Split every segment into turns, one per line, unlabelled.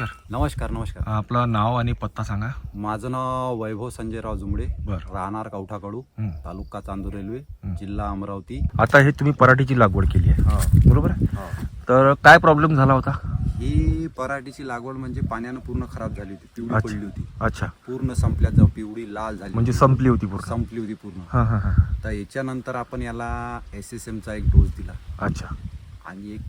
नमस्कार.
नमस्कार नमस्कार.
आपलं नाव आणि पत्ता सांगा.
माझं नाव वैभव संजयराव जुमडे.
बरं.
राहणार कवठाकडू
हं.
तालुका चांदूर रेल्वे जिल्हा अमरावती.
आता हे तुम्ही पराठीची लागवड केली आहे. बरोबर आहे?
हो.
तर काय प्रॉब्लेम झाला होता?
ही पराठीची लागवड म्हणजे पाण्यानं पूर्ण खराब झाली होती. पिवळी
अच्छा.
पडली होती.
अच्छा.
पूर्ण संपल्यात जाऊ पिवळी लाल झाली
म्हणजे संपली होती पूर्ण.
संपली होती पूर्ण.
हां हां हां.
तर याच्यानंतर आपण याला एस एस एमचा एक डोस दिला.
अच्छा.
आणि एक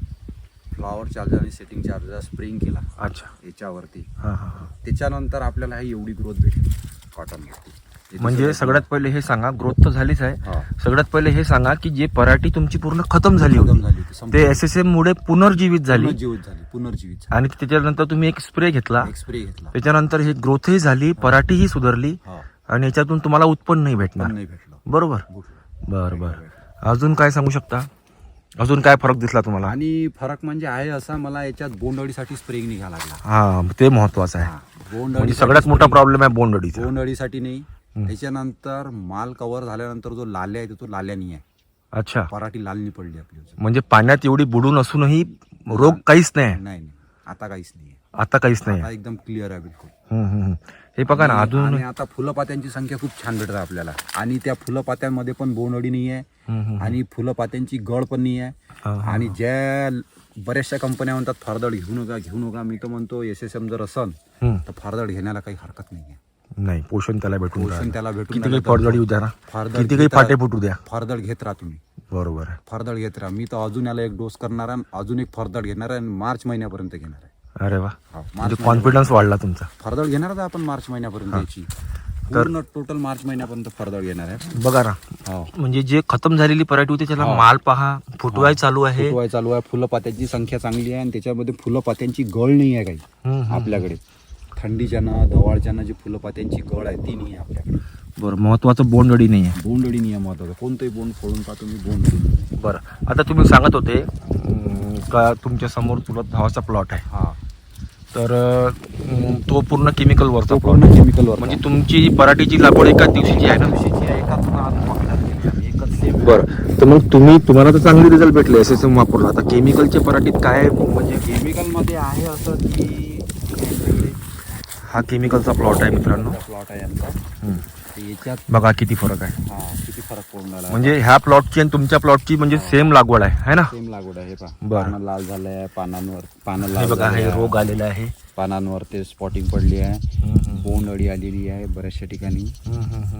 फ्लॉवर चार्जर आणि सेटिंग चार्जर स्प्रेइंग केला.
अच्छा.
याच्यावरती.
हां हां हां.
त्याच्यानंतर आपल्याला ही एवढी ग्रोथ भेटली. कॉटनवरती
म्हणजे सगळ्यात पहिले हे सांगा ग्रोथ तर झालीच आहे.
हा.
सगळ्यात पहिले हे सांगा की जे पराठी तुमची पूर्ण खतम झाली
खतम
होती.
झाली
ते. एस एस एम मुळे पुनर्जीवित झाली.
पुनर्जीवित झाली पुनर्जीवित झाली.
आणि त्याच्यानंतर तुम्ही एक स्प्रे घेतला.
एक स्प्रे घेतला.
त्याच्यानंतर ही ग्रोथही झाली पराठीही सुधारली.
हा.
आणि याच्यातून तुम्हाला उत्पन्नही
पण
भेटणार.
नाही भेटलं.
बरोबर. बर बर. अजून काय सांगू शकता? अजून काय फरक दिसला तुम्हाला?
आणि फरक म्हणजे आहे असा मला याच्यात बोंडअळीसाठी स्प्रे निघा लागला.
हा ते महत्वाचं आहे.
हा, बोंड
म्हणजे सगळ्यात मोठा प्रॉब्लेम आहे बोंड अडीचा
बोंड अळीसाठी नाही त्याच्यानंतर माल कव्हर झाल्यानंतर जो लाल्या आहे तो लाल्या नाही आहे.
अच्छा.
पराठी लाल नाही पडली आपली.
म्हणजे पाण्यात एवढी बुडून असूनही रोग काहीच नाही.
नाही आता काहीच नाही
आता काहीच नाही.
एकदम क्लिअर आहे बिलकुल.
हे बघा ना अजून
आणि आता फुलपात्यांची संख्या खूप छान भेटत आपल्याला. आणि त्या फुलपात्यांमध्ये पण बोंडअळी नाही आहे. आणि फुलपात्यांची गळ पण नाही आहे. आणि ज्या बऱ्याचशा कंपन्या म्हणतात फरदड घेऊ नका घेऊ नका मी तर म्हणतो एस एस एम जर असन
हम्म.
तर फरदड घेण्याला काही हरकत नाही आहे
नाही पोषण त्याला भेटून
पोषण. त्याला भेटून
किती ना.
फरदड
किती काही फाटे फुटू द्या.
फरदड घेत राहा तुम्ही.
बरोबर आहे.
फरदड घेत राहा. मी तर अजून याला एक डोस करणार आहे अजून एक फरदड घेणार आहे आणि मार्च महिन्यापर्यंत घेणार आहे.
अरे वा.
हा,
म्हणजे कॉन्फिडन्स वाढला तुमचा.
फरदड घेणार आहे आपण मार्च महिन्यापर्यंत याची. पूर्ण टोटल मार्च महिन्यापर्यंत फरदड घेणार आहे.
बघा ना.
हो.
म्हणजे जे खतम झालेली पराठी होती त्याला माल पहा फुटवाय चालू आहे.
फुटवाय चालू आहे. फुलपात्याची संख्या चांगली आहे आणि त्याच्यामध्ये फुलपात्यांची गळ नाही आहे काही.
हम्म, हम्म.
आपल्याकडे. थंडीच्यानं दवाळच्यानं जी फुलपात्यांची गळ आहे ती नाही आहे आपल्याकडे.
बरं महत्वाचं बोंडअडी नाही आहे.
बोंडअळी नाही आहे महत्वाचं. कोणतंही बोंड फोडून पहा तुम्ही बोंडअळी
बरं. आता तुम्ही सांगत होते का तुमच्यासमोर चुलत भावाचा प्लॉट आहे.
हा.
तर तो पूर्ण केमिकल वरचा
तो
प्लॉट
पूर्ण केमिकलवर
म्हणजे तुमची ही पराठीची लागवड एकाच दिवशीची आहे ना?
एकच सेम
बरं. तर मग तुम्ही तुम्हाला तर चांगले रिझल्ट भेटले एस एस एम वापरला. आता केमिकलच्या पराठीत काय म्हणजे
केमिकलमध्ये आहे असं की
हा केमिकलचा प्लॉट आहे मित्रांनो.
प्लॉट आहे यांचा
हम्म.
तर याच्यात
बघा किती फरक आहे.
हा किती फरक पडून
म्हणजे ह्या प्लॉटची आणि तुमच्या प्लॉटची म्हणजे सेम लागवड आहे है ना?
सेम लागवड आहे पहा.
बरं.
पानं लाल झालंय पानांवर पानं
हे
लाल
बघा
झाले
हे
आहे.
रोग आलेला आहे.
पानांवर ते स्पॉटिंग पडली आहे.
हम्म.
बोंडअळी आलेली आहे बऱ्याचशा ठिकाणी.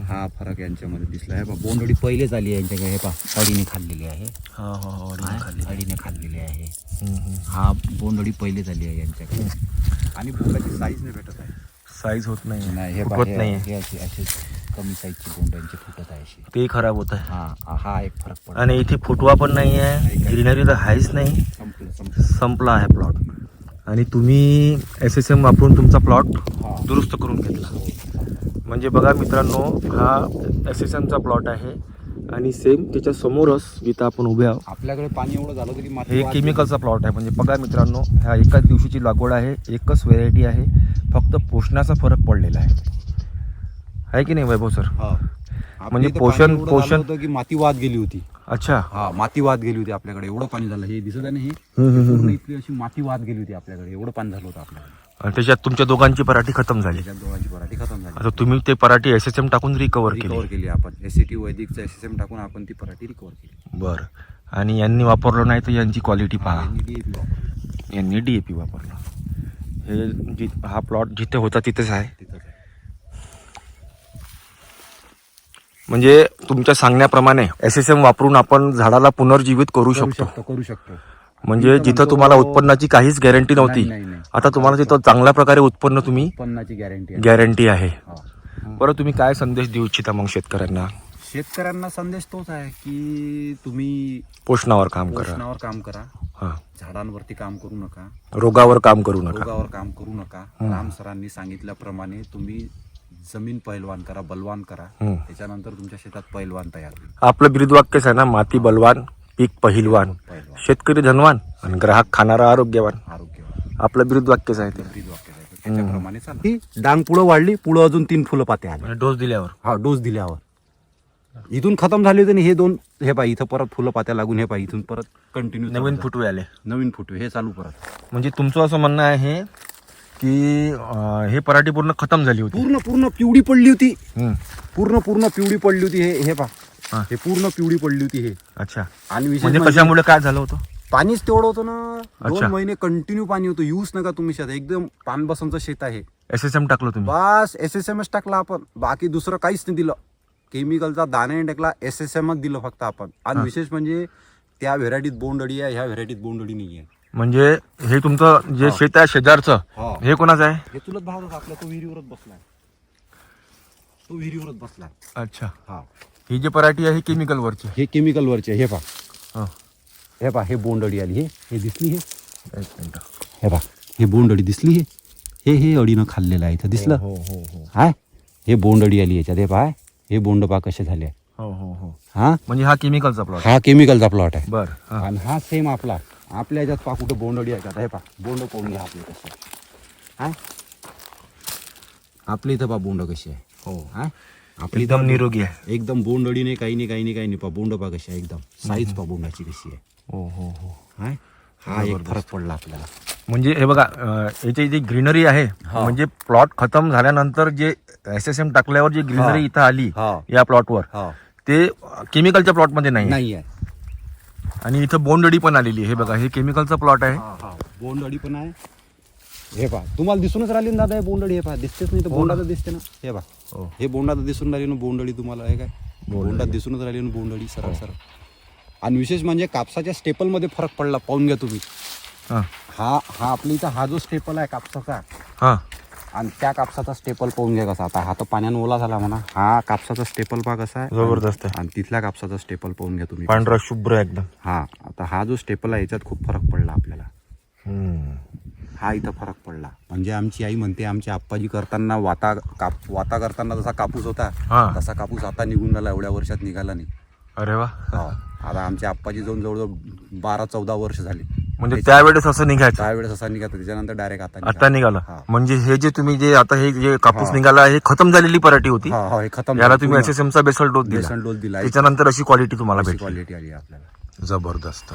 हा फरक यांच्यामध्ये दिसला आहे. पहा बोंडअळी पहिलेच आली आहे यांच्याकडे हे पहा. अळीने खाल्लेली आहे.
हा, हा, हा, अडीने खाल्ली.
अळीने खाल्लेली आहे.
हम्म, हम्म.
हा बोंडअळी पहिलेच आली आहे यांच्याकडे. आणि बोंडाची साईज नाही भेटत आहे.
साईज होत नाही.
नाही हे
फुटवत
हे-
नाही
हे कमी साईजची बोंडांची फुटत आहे अशी.
ते खराब होत आहे.
हा हा एक फरक पडतो.
आणि इथे फुटवा पण नाही आहे. ग्रीनरी तर आहेच नाही.
संपलं
आहे प्लॉट आणि तुम्ही एस एस एम वापरून तुमचा प्लॉट दुरुस्त करून घेतला. म्हणजे बघा मित्रांनो हा एस एस एमचा प्लॉट आहे. आणि सेम त्याच्या समोरच जिथं आपण उभे आहोत.
आपल्याकडे पाणी एवढं झालं तरी
हे केमिकलचा प्लॉट आहे. म्हणजे बघा मित्रांनो ह्या एकाच दिवशीची लागवड आहे. एकच व्हेरायटी आहे. फक्त पोषणाचा फरक पडलेला आहे. आहे की नाही वैभव सर?
हा. आपल्या
म्हणजे
इथं
पोषण-
पाणी एवढं झालं
पोषण-
होतं की माती वाद गेली होती.
अच्छा.
हा माती वाद गेली होती आपल्याकडे. एवढं पाणी झालं. हे दिसत आहे ना हे पूर्ण इथली अशी माती वाद गेली होती आपल्याकडे. एवढं पाणी झालं होतं आपल्याकडे.
आणि त्याच्यात तुमच्या दोघांची पराठी खतम झाली.
त्याच्यात दोघांची पराठी खतम झाली.
आता तुम्ही ते पराठी एस एस एम टाकून रिकवर
रिकवर
केली
केली आपण. एस सी टी वैदिकचा एस एस एम टाकून आपण ती पराठी रिकवर केली.
बरं. आणि यांनी वापरलं नाही तर यांची क्वालिटी पहा.
यांनी DAP वापरली.
यांनी डी ए पी वापरलं. हे जि हा प्लॉट जिथे होता तिथेच आहे
तिथंच आहे.
म्हणजे तुमच्या सांगण्याप्रमाणे एस एस एम वापरून आपण झाडाला पुनर्जीवित करू शकतो.
करू शकतो.
म्हणजे जिथं तुम्हाला उत्पन्नाची काहीच गॅरंटी नव्हती. आता तुम्हाला तिथं चांगल्या प्रकारे उत्पन्न तुम्ही
उत्पन्नाची गॅरंटी आहे.
गॅरंटी आहे. बरं तुम्ही काय संदेश देऊ इच्छिता मग शेतकऱ्यांना?
शेतकऱ्यांना संदेश तोच आहे की तुम्ही
पोषणावर काम करा.
पोषणावर काम करा.
हा.
झाडांवरती काम करू नका.
रोगावर काम करू नका.
रोगावर काम करू नका. राम सरांनी सांगितल्याप्रमाणे तुम्ही जमीन पैलवान करा बलवान करा. त्याच्यानंतर तुमच्या शेतात पैलवान तयार होईल.
आपलं ब्रीदवाक्यच आहे ना माती बलवान पीक पहिलवान.
पैलवान
शेतकरी धनवान आणि ग्राहक खाणारा आरोग्यवान.
आरोग्यवान.
आपलं ब्रीदवाक्यच आहे ते.
ब्रीद वाक्य आहे. त्याच्याप्रमाणे चालू ही डांग पुढं वाढली पुढं अजून तीन फुलं पाते आले.
डोस दिल्यावर.
हा डोस दिल्यावर. इथून खतम झाले होते आणि हे दोन हे पाय इथं परत फुलं पात्या लागून हे पाय इथून परत कंटिन्यू
नवीन फुटवे आले.
नवीन फुटवे हे चालू परत.
म्हणजे तुमचं असं म्हणणं आहे की अं, हे पराठी पूर्ण खतम झाली होती.
पूर्ण पूर्ण पिवडी पडली होती.
हम्म.
पूर्ण पूर्ण पिवडी पडली होती हे हे पा
हा.
हे पूर्ण पिवडी पडली होती हे.
अच्छा.
आणि विशेष
म्हणजे
म्हणजे
कशामुळे काय झालं होतं?
पाणीच तेवढं होतं ना. दोन
अच्छा.
महिने कंटिन्यू पाणी होतं. यूज नका तुम्ही शेत एकदम पानबसांचं शेत आहे.
एस एस एम टाकलं तुम्ही?
बस एस एस एम एस टाकला आपण. बाकी दुसरं काहीच नाही दिलं. केमिकलचा दाणे टाकला. एस एस एमच दिलं फक्त आपण. आणि विशेष म्हणजे त्या व्हेरायटीत बोंडअळी आहे ह्या व्हेरायटीत बोंडअळी नाही आहे
म्हणजे हे तुमचं जे शेत आहे शेजारचं
हा.
हे कोणाचं आहे?
हे तुलाच भाव आपला तो विहिरीवरच बसलाय तो विहिरीवरच बसलाय
अच्छा.
हा.
ही जी पराठी आहे केमिकल वरची
हे केमिकलवरचे हे पा
हा.
हे पा हे बोंडअळी आली हे. हे दिसली हे.
एक मिनिट.
हे पा हे बोंडअळी दिसली हे. हे हे अळीनं खाल्लेलं आहे इथं दिसलं?
हो हो हो.
हाय. हे बोंडअळी आली याच्यात हे पाय हे बोंड पा कसे झाले?
हो हो हो.
हा?
म्हणजे हा केमिकलचा प्लॉट
हा केमिकलचा प्लॉट आहे.
बर हा.
आणि हा सेम आपला. आपल्या याच्यात पा कुठं बोंडअळी आहे का? हे पा बोंड पाहून घ्या आपले कसं हाय आपल्या इथं पा बोंड कशी आहे.
हो.
हाय आपली
एकदम निरोगी आहे.
एकदम बोंडअळी नाही काही नाही काही नाही काही नाही. पा बोंड पा कशी आहे एकदम. साईज पा बोंडाची कशी आहे.
हो हो हो.
हा? एक फरक पडला आपल्याला.
म्हणजे हे बघा याची जी ग्रीनरी आहे
हा.
म्हणजे प्लॉट खतम झाल्यानंतर जे एस एस एम टाकल्यावर जी
हा.
ग्रीनरी इथं आली
हा.
या प्लॉटवर
हा.
ते केमिकलच्या प्लॉटमध्ये नाही
नाही आहे
आणि इथं बोंडअळी पण आलेली आहे. हे बघा हे केमिकलचा प्लॉट आहे.
हा हा. बोंडअळी पण आहे. हे पा तुम्हाला दिसूनच राहिली ना दादा हे बोंडअळी हे पा दिसतेच नाही तर बोंडाचं दिसते ना. हे पा
हो.
हे बोंडात दिसून राहिली ना बोंडअळी तुम्हाला हे काय? बोंडात दिसूनच राहिली ना बोंडअळी सरळ सरळ. आणि विशेष म्हणजे कापसाच्या स्टेपलमध्ये फरक पडला पाहून घ्या तुम्ही.
हा.
हा हा आपल्या इथं हा जो स्टेपल आहे कापसाचा
हा.
आणि त्या कापसाचा स्टेपल पाहून घ्या कसा. आता हा तर पाण्यानं ओला झाला म्हणा. हा कापसाचा स्टेपल पहा कसा आहे.
जबरदस्त आहे.
आणि तिथल्या कापसाचा स्टेपल पाहून घ्या तुम्ही.
पांढरा शुभ्र एकदम.
हा आता हा जो स्टेपल आहे याच्यात खूप फरक पडला आपल्याला. हा इथं फरक पडला. म्हणजे आमची आई म्हणते आमची आप्पाजी करताना वाता काप वाता करताना जसा कापूस होता. तसा कापूस आता निघून राहिला एवढ्या वर्षात निघाला नाही.
अरे वा.
हा. आता आमच्या आप्पाजी जाऊन जवळजवळ बारा चौदा वर्ष झाली.
म्हणजे त्यावेळेस असं निघायचं.
त्यावेळेस असा निघाला त्याच्यानंतर डायरेक्ट आता निघाला.
आता निघाला.
हा.
म्हणजे हे जे तुम्ही जे आता हे जे कापूस. निघाला हे खतम झालेली पराठी होती.
हा हा हे खतम
याला तुम्ही. एस एस एम चा बेसल डोस दिला.
बेसन डोस दिला.
त्याच्यानंतर अशी क्वालिटी तुम्हाला भेटली.
क्वालिटी आली आपल्याला.
जबरदस्त.